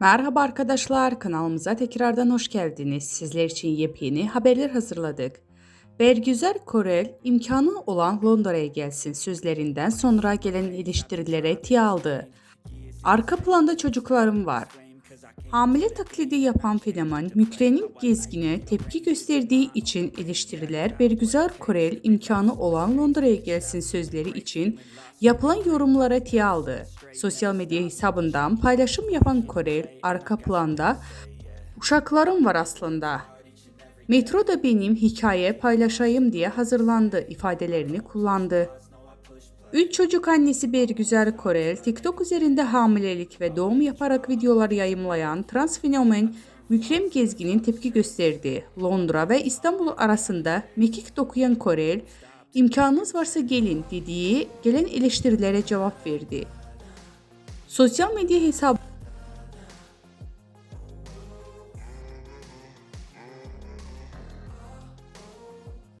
Merhaba arkadaşlar, kanalımıza tekrardan hoş geldiniz. Sizler için yepyeni haberler hazırladık. Bergüzar Korel, imkanı olan Londra'ya gelsin sözlerinden sonra gelen eleştirilere tiye aldı. Arka planda çocuklarım var. Hamile taklidi yapan fenomen Mükre'nin gezgine tepki gösterdiği için eleştiriler Bergüzar Korel imkanı olan Londra'ya gelsin sözleri için yapılan yorumlara tiye aldı. Sosyal medya hesabından paylaşım yapan Korel arka planda uşaklarım var aslında. Metro da benim hikaye paylaşayım diye hazırlandı ifadelerini kullandı. Üç çocuk annesi Bergüzar Korel, TikTok üzerinde hamilelik ve doğum yaparak videolar yayımlayan trans fenomen Mükrem Gezgin'in tepki gösterdi. Londra ve İstanbul arasında mekik dokuyan Korel, imkanınız varsa gelin dediği gelen eleştirilere cevap verdi. Social media हिसाब